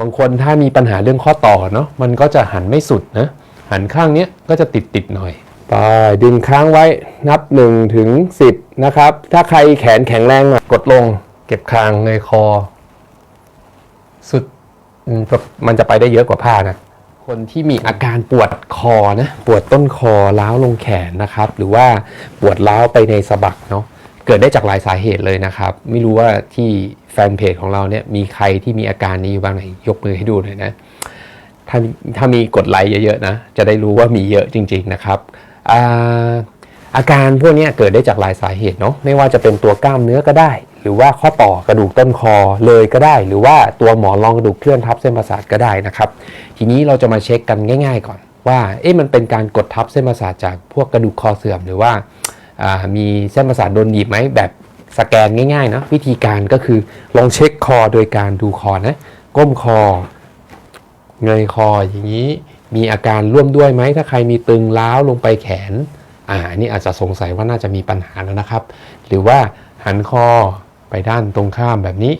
บางคนถ้ามีปัญหาเรื่องข้อต่อเนาะมันก็จะหันไม่สุดนะหันข้างเนี้ยก็จะติดติดๆหน่อยไปดึงค้างไว้นับ1ถึง10นะครับ ถ้าใครแขนแข็งแรงหน่อยกดลง เก็บคางเงยคอ สุดอืมมันจะไปได้เยอะกว่าผ้านะคนที่มีอาการปวดคอนะ ปวดต้นคอล้าวลงแขนนะครับ หรือว่าปวดล้าวไปในสะบักเนาะ เกิดได้จากหลายสาเหตุเลยนะครับ ไม่รู้ว่าที่แฟนเพจของเราเนี่ยมีใครที่มีอาการนี้อยู่บ้างไหนยกมือให้ดูหน่อยนะถ้าถ้ามีกดไลค์เยอะๆนะจะได้รู้ว่ามีเยอะจริง ๆนะครับอาอาการพวกนี้เกิดได้จากหลายสาเหตุเนาะไม่ว่าจะเป็นตัวกล้ามเนื้อก็ได้ หรือว่าข้อต่อกระดูกต้นคอเลยก็ได้ หรือว่าตัวหมอนรองกระดูกเคลื่อนทับเส้นประสาทก็ได้นะครับ ทีนี้เราจะมาเช็คกันง่าย ๆ ก่อนว่าเอ๊ะมันเป็นการกดทับเส้นประสาทจากพวกกระดูกคอเสื่อมหรือว่า มีเส้นประสาทโดนหนีบไหมแบบสแกนง่ายๆนะวิธีการก็คือลองเช็คคอโดยการดูคอนะก้มคอเงยคออย่างนี้มีอาการร่วมด้วยไหมถ้าใครมีตึงล้าวลงไปแขนอ่าอันนี้อาจจะสงสัยว่าน่าจะมีปัญหาแล้วนะครับ หรือว่าหันคอไปด้านตรงข้ามแบบนี้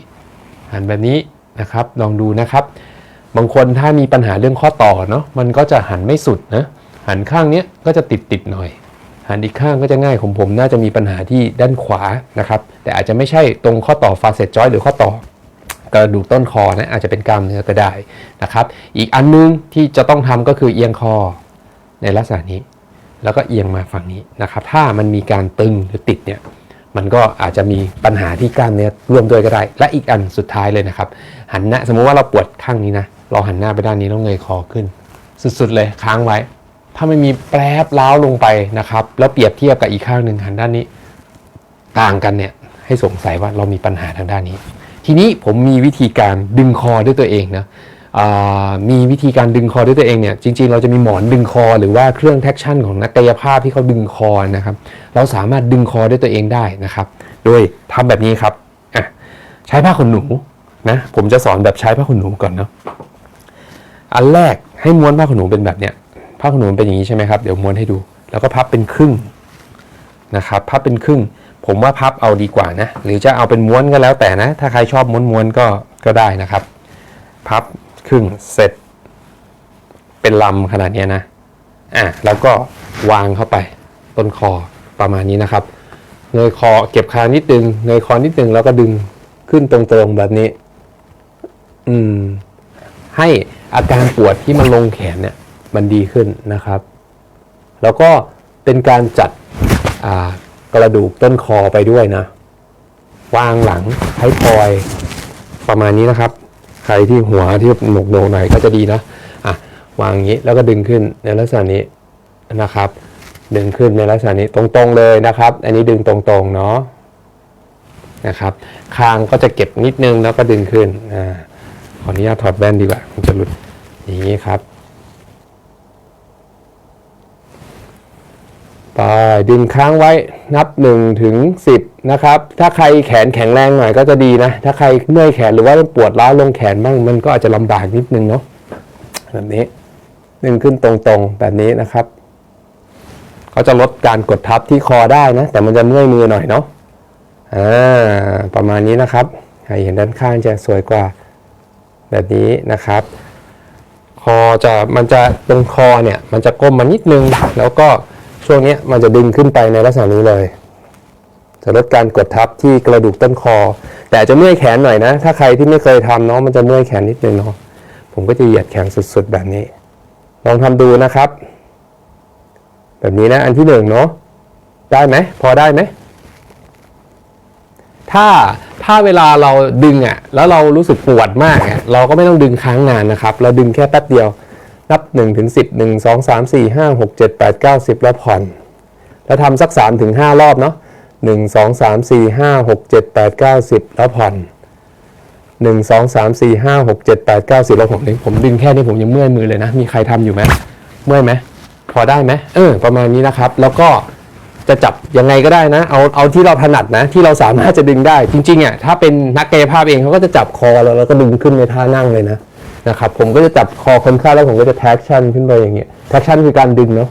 หันแบบนี้นะครับลองดูนะครับ บางคนถ้ามีปัญหาเรื่องข้อต่อเนาะมันก็จะหันไม่สุดนะหันข้างเนี้ยก็จะติดติดๆหน่อย หันอีกข้างก็จะง่ายของผมน่าจะมีปัญหาที่ด้านขวานะครับ แต่อาจจะไม่ใช่ตรงข้อต่อฟาเซตจอยหรือข้อต่อกระดูกต้นคอนะอาจจะเป็นกล้ามเนื้อก็ได้นะครับ อีกอันนึงที่จะต้องทำก็คือเอียงคอในลักษณะนี้ แล้วก็เอียงมาฝั่งนี้นะครับ ถ้ามันมีการตึงหรือติดเนี่ยมันก็อาจจะมีปัญหาที่กล้ามเนื้อร่วมด้วยก็ได้ และอีกอันสุดท้ายเลยนะครับ หันหน้าสมมุติว่าเราปวดข้างนี้นะเราหันหน้าไปด้านนี้แล้วเงยคอขึ้น สุดๆเลยค้างไว้ ถ้าไม่มีแปรบล้าวลงไปนะครับ แล้วเปรียบเทียบกับอีกข้างหนึ่งหันด้านนี้ ต่างกันเนี่ยให้สงสัยว่าเรามีปัญหาทางด้านนี้ ทีนี้ผมมีวิธีการดึงคอด้วยตัวเองนะมีวิธีการดึงคอด้วยตัวเองเนี่ยจริง ๆ เราจะมีหมอนดึงคอ หรือว่าเครื่องแท็กชั่นของนักกายภาพที่เขาดึงคอนะครับ เราสามารถดึงคอด้วยตัวเองได้นะครับ โดยทำแบบนี้ครับใช้ผ้าขนหนูนะผมจะสอนแบบใช้ผ้าขนหนูก่อนเนาะอันแรกให้ม้วนผ้าขนหนูเป็นแบบเนี้ย ผ้าขนหนูเป็นอย่างนี้ใช่ไหมครับเดี๋ยวม้วนให้ดู แล้วก็พับเป็นครึ่งนะครับ พับเป็นครึ่ง ผมว่าพับเอาดีกว่านะ หรือจะเอาเป็นม้วนก็แล้วแต่นะ ถ้าใครชอบม้วนๆก็ก็ได้นะครับ พับครึ่งเสร็จ เป็นลำขนาดนี้นะอะแล้วก็วางเข้าไปต้นคอประมาณนี้นะครับเงยคอเก็บคานิดนึงเงยคอนิดนึงแล้วก็ดึงขึ้นตรงๆแบบนี้ อืม ให้อาการปวดที่มันลงแขนเนี่ย มันดีขึ้นนะครับ แล้วก็เป็นการจัดกระดูกต้นคอไปด้วยนะ วางหลังท้ายทอยประมาณนี้นะครับ ใครที่หัวที่หนกโนหน่อยก็จะดีนะอะวางอย่างนี้แล้วก็ดึงขึ้นในลักษณะนี้นะครับ ดึงขึ้นในลักษณะนี้ตรงๆเลยนะครับ อันนี้ดึงตรงๆเนาะนะครับ คางก็จะเก็บนิดนึงแล้วก็ดึงขึ้นอ่าขออนุญาตถอดแว่นดีกว่ามันจะหลุดอย่างนี้ครับ ไปดึงค้างไว้นับ1ถึง10นะครับถ้าใครแขนแข็งแรงหน่อยก็จะดีนะ ถ้าใครเมื่อยแขนหรือว่าปวดร้าวลงแขนบ้างมันก็อาจจะลำบากนิดนึงเนาะแบบนี้ดึงขึ้นตรงๆแบบนี้นะครับเขาจะลดการกดทับที่คอได้นะ แต่มันจะเมื่อยมือหน่อยเนาะอ่าประมาณนี้นะครับใครเห็นด้านข้างจะสวยกว่าแบบนี้นะครับ คอจะมันจะตรงคอเนี่ยมันจะก้มมานิดนึงแล้วก็ ช่วงนี้มันจะดึงขึ้นไปในลักษณะนี้เลย จะลดการกดทับที่กระดูกต้นคอ แต่จะเมื่อยแขนหน่อยนะ ถ้าใครที่ไม่เคยทำเนาะมันจะเมื่อยแขนนิดนึงเนาะผมก็จะเหยียดแขนสุดๆแบบนี้ ลองทำดูนะครับ แบบนี้นะอันที่หนึ่งเนาะได้ไหมพอได้ไหมถ้าถ้าเวลาเราดึงอะ แล้วเรารู้สึกปวดมากอะเราก็ไม่ต้องดึงค้างนานนะครับ เราดึงแค่แป๊บเดียว นับ1ถึง10 1 2 3 4 5 6 7 8 9 10 แล้วผ่อน แล้วทำสัก3ถึง5รอบเนาะ1 2 3 4 5 6 7 8 9 10 แล้วผ่อน 1 2 3 4 5 6 7 8 9 10 แล้วผมผมดึงแค่นี้ผมยังเมื่อยมือเลยนะ มีใครทำอยู่ไหมเมื่อยไหมพอได้ไหมเออ ประมาณนี้นะครับ แล้วก็จะจับยังไงก็ได้นะ เอาเอาที่เราถนัดนะ ที่เราสามารถจะดึงได้ จริงๆอะถ้าเป็นนักกายภาพเองเขาก็จะจับคอเราแล้วก็ดึงขึ้นในท่านั่งเลยนะ นะครับผมก็จะจับคอคนไข้แล้วผมก็จะแท็กชั่นขึ้นไปอย่างเงี้ยแท็กชั่นคือการดึงเนาะ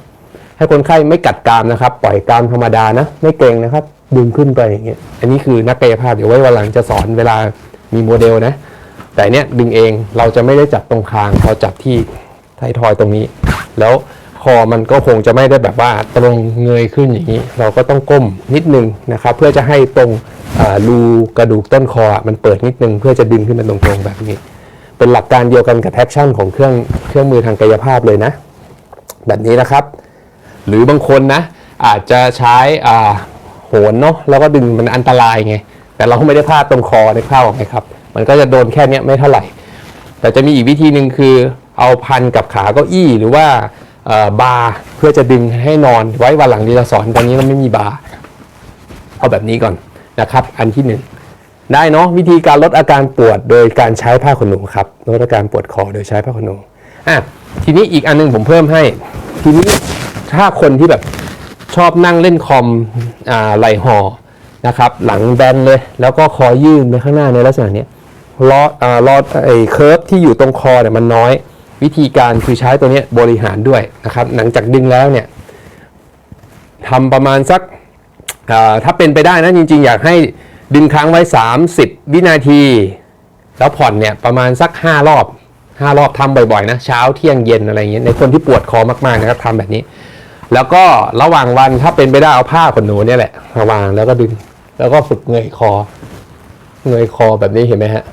ให้คนไข้ไม่กัดกรามนะครับ ปล่อยกรามธรรมดานะ ไม่เกรงนะครับ ดึงขึ้นไปอย่างเงี้ยอันนี้คือนักกายภาพเดี๋ยวไว้วันหลังจะสอนเวลามีโมเดลนะ แต่เนี้ยดึงเองเราจะไม่ได้จับตรงคางเราจับที่ไทยทอยตรงนี้ แล้วคอมันก็คงจะไม่ได้แบบว่าตรงเงยขึ้นอย่างนี้ เราก็ต้องก้มนิดนึงนะครับ เพื่อจะให้ตรงรูกระดูกต้นคอมันเปิดนิดนึง เพื่อจะดึงขึ้นมาตรงๆแบบนี้ เป็นหลักการเดียวกันกับแท็กชั่นของเครื่องเครื่องมือทางกายภาพเลยนะ แบบนี้นะครับ หรือบางคนนะ อาจจะใช้อ่าโหนเนาะแล้วก็ดึงมันอันตรายไง แต่เราไม่ได้พลาดตรงคอในข้าวไหมครับ มันก็จะโดนแค่เนี้ยไม่เท่าไหร่ แต่จะมีอีกวิธีหนึ่งคือเอาพันกับขาเก้าอี้หรือว่าเอ่อบาร์เพื่อจะดึงให้นอนไว้วันหลังที่จะสอนตอนนี้เราไม่มีบาร์เอาแบบนี้ก่อนนะครับ อันที่หนึ่ง ได้เนาะวิธีการลดอาการปวดโดยการใช้ผ้าขนหนูครับลดอาการปวดคอโดยใช้ผ้าขนหนูอะทีนี้อีกอันหนึงผมเพิ่มให้ ทีนี้ถ้าคนที่แบบชอบนั่งเล่นคอมอ่าไหลห่อนะครับ หลังแบนเลย แล้วก็คอยื่นไปข้างหน้าในลักษณะนี้ยลอดอ่าลอดไอ้เคิร์ฟที่อยู่ตรงคอเนี่ยมันน้อย วิธีการคือใช้ตัวนี้บริหารด้วยนะครับ หลังจากดึงแล้วเนี่ยทำประมาณสักถ้าเป็นไปได้นะจริง ๆ อยากให้ ดึงค้างไว้ 30 วินาที แล้วผ่อนเนี่ยประมาณสัก 5 รอบ 5 รอบทำบ่อยๆนะเช้าเที่ยงเย็นอะไรอย่างเงี้ยในคนที่ปวดคอมากๆนะครับทำแบบนี้ แล้วก็ระหว่างวันถ้าเป็นไปได้เอาผ้าขนหนูเนี่ยแหละมาวางแล้วก็ดึงแล้วก็ฝึกเงยคอ เงยคอแบบนี้เห็นไหมฮะ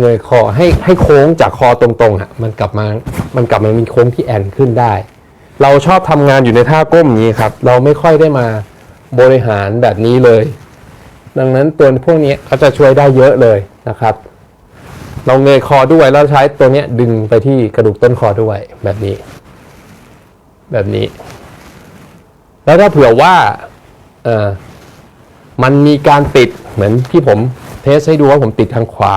เงยคอให้ให้โค้งจากคอตรงๆอะมันกลับมามันกลับมามีโค้งที่แอนขึ้นได้ เราชอบทำงานอยู่ในท่าก้มนี้ครับ เราไม่ค่อยได้มาบริหารแบบนี้เลย ดังนั้นตัวพวกนี้เขาจะช่วยได้เยอะเลยนะครับ เราเงยคอด้วยแล้วใช้ตัวนี้ดึงไปที่กระดูกต้นคอด้วยแบบนี้ แบบนี้ แล้วถ้าเผื่อว่าเออมันมีการติดเหมือนที่ผมเทสให้ดูว่าผมติดทางขวา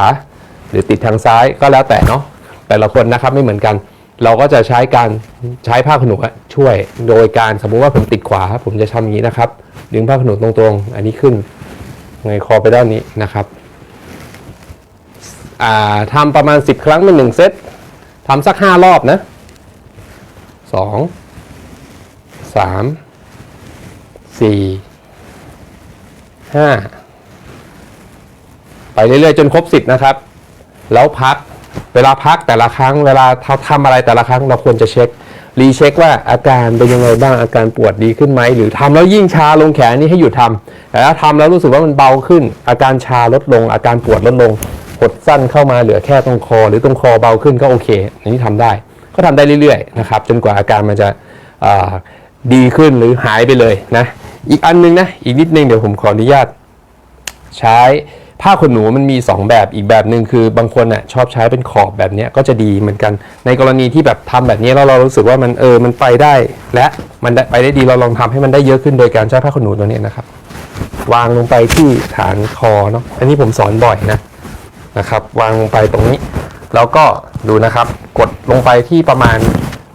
หรือติดทางซ้ายก็แล้วแต่เนาะแต่ละคนนะครับไม่เหมือนกัน เราก็จะใช้การใช้ผ้าขนหนูช่วย โดยการสมมุติว่าผมติดขวา ผมจะทำอย่างนี้นะครับ ดึงผ้าขนหนูตรงๆ อันนี้ขึ้น เงยคอไปด้านนี้นะครับทำประมาณ 10 ครั้งเป็นหนึ่งเซตทำสัก 5 รอบนะ 2 3 4ห้าไปเรื่อยๆ จนครบสิบนะครับ แล้วพัก เวลาพักแต่ละครั้ง เวลาทำทำอะไรแต่ละครั้งเราควรจะเช็ค รีเช็คว่าอาการเป็นยังไงบ้างอาการปวดดีขึ้นไหมหรือทำแล้วยิ่งชาลงแขนนี่ให้หยุดทำแต่ถ้าทำแล้วรู้สึกว่ามันเบาขึ้น อาการชาลดลง อาการปวดลดลงหดสั้นเข้ามาเหลือแค่ตรงคอ หรือตรงคอเบาขึ้นก็โอเคอันนี้ทำได้ ก็ทำได้เรื่อยๆนะครับจนกว่าอาการมันจะดีขึ้นหรือหายไปเลยนะอีกอันนึงนะอีกนิดนึงเดี๋ยวผมขออนุญาตใช้ ผ้าขนหนูมันมี 2 แบบอีกแบบหนึ่งคือบางคนอะชอบใช้เป็นขอบแบบนี้ก็จะดีเหมือนกัน ในกรณีที่แบบทำแบบนี้แล้วเรารู้สึกว่ามันเออมันไปได้ และมันไไปได้ดีเราลองทำให้มันได้เยอะขึ้นโดยการใช้ผ้าขนหนูตัวนี้นะครับ วางลงไปที่ฐานคอเนาะอันนี้ผมสอนบ่อยนะนะครับ วางลงไปตรงนี้ แล้วก็ดูนะครับ กดลงไปที่ประมาณ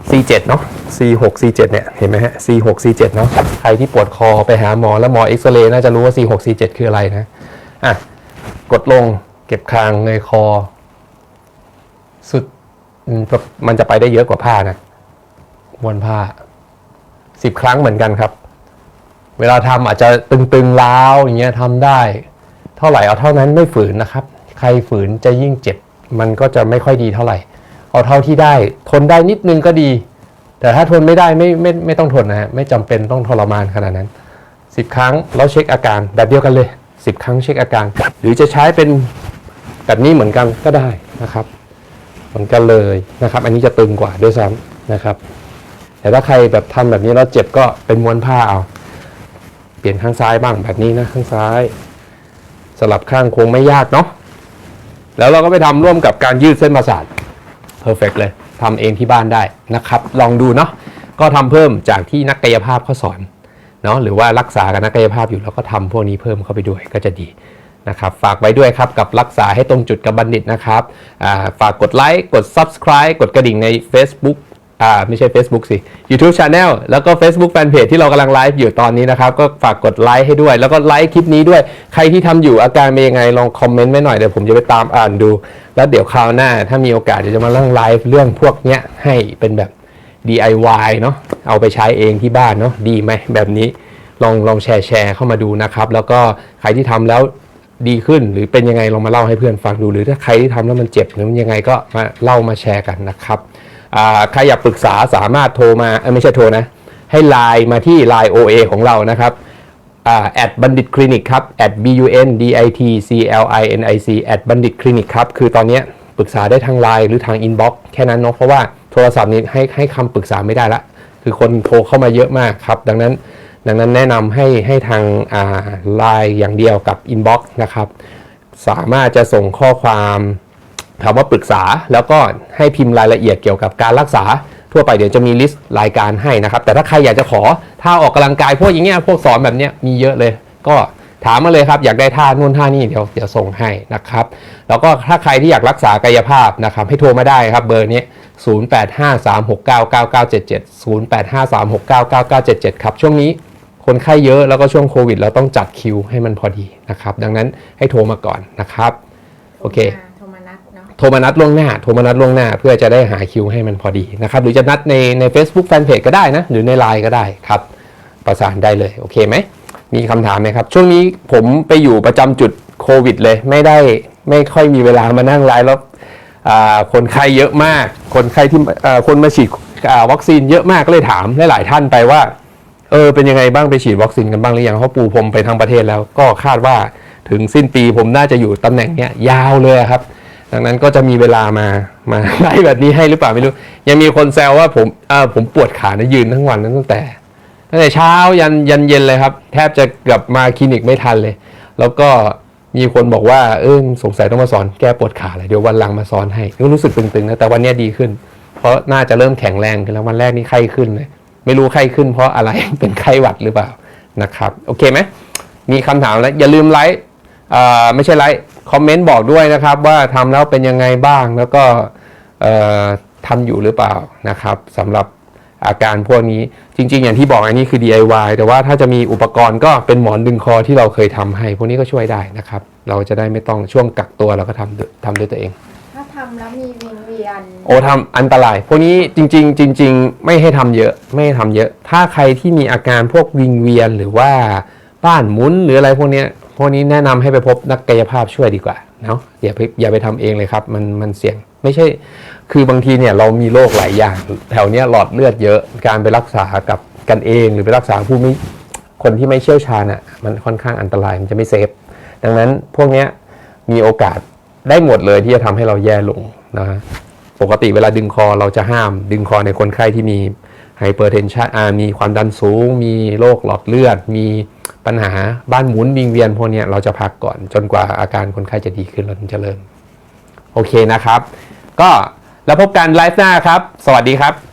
C7 เนาะ C6 C7 เนี่ยเห็นไหมฮะ C6 C7 เนาะใครที่ปวดคอไปหาหมอแล้วหมอเอ็กซเรย์น่าจะรู้ว่า C6 C7 คืออะไรนะอะ กดลงเก็บคางในคอ สุดมมันจะไปได้เยอะกว่าผ้านะม้วนผ้าสิบครั้งเหมือนกันครับ เวลาทำอาจจะตึงๆล้าวอย่างเงี้ยทำได้ เท่าไหร่เอาเท่านั้นไม่ฝืนนะครับ ใครฝืนจะยิ่งเจ็บ มันก็จะไม่ค่อยดีเท่าไหร่ เอาเท่าที่ได้ ทนได้นิดนึงก็ดี แต่ถ้าทนไม่ได้ไม่ไม่ไม่ต้องทนนะฮะไม่จำเป็นต้องทรมานขนาดนั้นสิบครั้งแล้วเช็คอาการแบบเดียวกันเลยสิบครั้งเช็คอาการ หรือจะใช้เป็นแบบนี้เหมือนกันก็ได้นะครับ เหมือนกันเลยนะครับ อันนี้จะตึงกว่าด้วยซ้ำนะครับ แต่ถ้าใครแบบทำแบบนี้แล้วเจ็บก็เป็นม้วนผ้าเอา เปลี่ยนข้างซ้ายบ้างแบบนี้นะข้างซ้าย สลับข้างคงไม่ยากเนาะแล้วเราก็ไปทำร่วมกับการยืดเส้นประสาทเพอร์เฟกเลยทำเองที่บ้านได้นะครับ ลองดูเนาะก็ทำเพิ่มจากที่นักกายภาพเขาสอนเนาะหรือว่ารักษากับนักกายภาพอยู่แล้วก็ทำพวกนี้เพิ่มเข้าไปด้วยก็จะดี นะครับฝากไว้ด้วยครับกับรักษาให้ตรงจุดกับบัณฑิตนะครับฝากกดไลค์กด Subscribe กดกระดิ่งใน Facebook อ่าไม่ใช่ Facebook สิ YouTube Channel แล้วก็ Facebook Fanpage ที่เรากำลังไลฟ์อยู่ตอนนี้นะครับ ก็ฝากกดไลค์ให้ด้วย แล้วก็ไลค์คลิปนี้ด้วย ใครที่ทำอยู่อาการเป็นยังไง ลองคอมเมนต์ไว้หน่อย เดี๋ยวผมจะไปตามอ่านดู แล้วเดี๋ยวคราวหน้า ถ้ามีโอกาสเดี๋ยวจะมาเรื่องไลฟ์เรื่องพวกเนี้ยให้เป็นแบบ DIY เนาะเอาไปใช้เองที่บ้านเนาะดีไหมแบบนี้ลองลองแชร์แชร์เข้ามาดูนะครับ แล้วก็ใครที่ทำแล้ว ดีขึ้น หรือเป็นยังไงลองมาเล่าให้เพื่อนฟังดู หรือถ้าใครที่ทำแล้วมันเจ็บหรือมันยังไงก็มาเล่ามาแชร์กันนะครับใครอยากปรึกษาสามารถโทรมาไม่ใช่โทรนะ ให้ไลน์มาที่ Line OA ของเรานะครับแอดบัณฑิตคลินิกครับ at b u n d i t c l i n i c แอดบัณฑิตคลินิกครับ คือตอนนี้ปรึกษาได้ทางไลน์หรือทางอินบ็อกซ์แค่นั้นเนาะเพราะว่าโทรศัพท์นี้ให้ให้คำปรึกษาไม่ได้ละ คือคนโทรเข้ามาเยอะมากครับ ดังนั้น ดังนั้นแนะนำให้ให้ทางไลน์อย่างเดียวกับอินบ็อกซ์นะครับ สามารถจะส่งข้อความคำว่าปรึกษา แล้วก็ให้พิมพ์รายละเอียดเกี่ยวกับการรักษา ทั่วไปเดี๋ยวจะมีลิสต์รายการให้นะครับ แต่ถ้าใครอยากจะขอท่าออกกำลังกายพวกอย่างเงี้ยพวกสอนแบบเนี้ยมีเยอะเลย ก็ถามมาเลยครับ อยากได้ท่านู่นท่านี่เดี๋ยวเดี๋ยวส่งให้นะครับ แล้วก็ถ้าใครที่อยากรักษากายภาพนะครับให้โทรมาได้ครับเบอร์นี้ 0853699977ครับช่วงนี้ คนไข้เยอะแล้วก็ช่วงโควิด เราต้องจัดคิวให้มันพอดีนะครับ ดังนั้นให้โทรมาก่อนนะครับ โอเค โทรมานัดเนาะ โทรมานัดล่วงหน้า โทรมานัดล่วงหน้า เพื่อจะได้หาคิวให้มันพอดีนะครับ หรือจะนัดในใน Facebook Fanpage ก็ได้นะ หรือใน Line ก็ได้ครับ ประสานได้เลย โอเคไหม มีคำถามไหมครับ ช่วงนี้ผมไปอยู่ประจำจุดโควิด เลย ไม่ได้ไม่ค่อยมีเวลามานั่งไลฟ์แล้วอ่าคนไข้เยอะมาก คนไข้ที่อ่าคนมาฉีดอ่าวัคซีนเยอะมากก็เลยถามหลายๆท่านไปว่า เออเป็นยังไงบ้างไปฉีดวัคซีนกันบ้างหรือยังเขาปูพรมไปทั้งประเทศแล้วก็คาดว่าถึงสิ้นปีผมน่าจะอยู่ตำแหน่งเนี้ยยาวเลยครับ ดังนั้นก็จะมีเวลามามาไล่แบบนี้ให้หรือเปล่าไม่รู้ ยังมีคนแซวว่าผมเออผมปวดขานะยืนทั้งวันนั้นตั้งแต่ตั้งแต่เช้ายันยันเย็นเลยครับ แทบจะกือบมาคลินิกไม่ทันเลย แล้วก็มีคนบอกว่าเออสงสัยต้องมาสอนแก้ปวดขาเลยเดี๋ยววันหลังมาสอนให้ก็รู้สึกตึงๆนะแต่วันนี้ดีขึ้น เพราะน่าจะเริ่มแข็งแรงขึ้นแล้ววันแรกนี่ไข้ขึ้นเลย ไม่รู้ไข้ขึ้นเพราะอะไรเป็นไข้หวัดหรือเปล่านะครับโอเคไหมมีคำถามแล้วอย่าลืมไลค์อ่อไม่ใช่ไลค์คอมเมนต์บอกด้วยนะครับ ว่าทำแล้วเป็นยังไงบ้างแล้วก็เอ่อทำอยู่หรือเปล่านะครับสำหรับอาการพวกนี้จริง ๆ อย่างที่บอกอันนี้คือ DIY แต่ว่าถ้าจะมีอุปกรณ์ก็เป็นหมอนดึงคอที่เราเคยทำให้ พวกนี้ก็ช่วยได้นะครับ เราจะได้ไม่ต้องช่วงกักตัวเราก็ทำทำด้วยตัวเอง ถ้าทำแล้วมีวิง ยน โอ้ทำอันตราย พวกนี้จริง ๆ จริง ๆ ไม่ให้ทำเยอะ ไม่ให้ทำเยอะ ถ้าใครที่มีอาการพวกวิงเวียนหรือว่าบ้านหมุนหรืออะไรพวกนี้พวกนี้แนะนำให้ไปพบนักกายภาพช่วยดีกว่าเนาะอย่าไปอย่าไปทำเองเลยครับ มันมันเสี่ยงไม่ใช่ คือบางทีเนี่ยเรามีโรคหลายอย่าง แถวเนี้ยหลอดเลือดเยอะการไปรักษากับกันเองหรือไปรักษาผู้ไม่คนที่ไม่เชี่ยวชาญอะมันค่อนข้างอันตรายมันจะไม่เซฟดังนั้นพวกเนี้ยมีโอกาสได้หมดเลยที่จะทำให้เราแย่ลงนะฮะ ปกติเวลาดึงคอเราจะห้าม ดึงคอในคนไข้ที่มีไฮเปอร์เทนชันมีความดันสูง มีโรคหลอดเลือด มีปัญหาบ้านหมุนวิงเวียนพวกนี้เราจะพักก่อนจนกว่าอาการคนไข้จะดีขึ้นเราถึงจะเริ่ม โอเคนะครับ ก็แล้วพบกันไลฟ์หน้าครับ สวัสดีครับ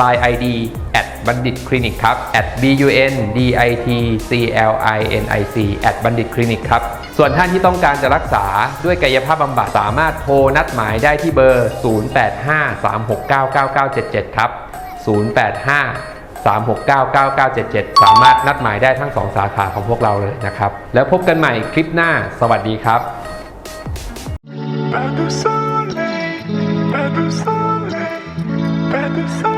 Line ID at บัณฑิตคลินิกครับ at b u n d i t c l i n i c at บัณฑิตคลินิกครับ ส่วนท่านที่ต้องการจะรักษาด้วยกายภาพบำบัดสามารถโทรนัดหมายได้ที่เบอร์ 0853699977 ครับ 085 3699977 สามารถนัดหมายได้ทั้ง 2 สาขาของพวกเราเลยนะครับ แล้วพบกันใหม่คลิปหน้า สวัสดีครับ Pas de soleil, pas de soleil, pas de soleil,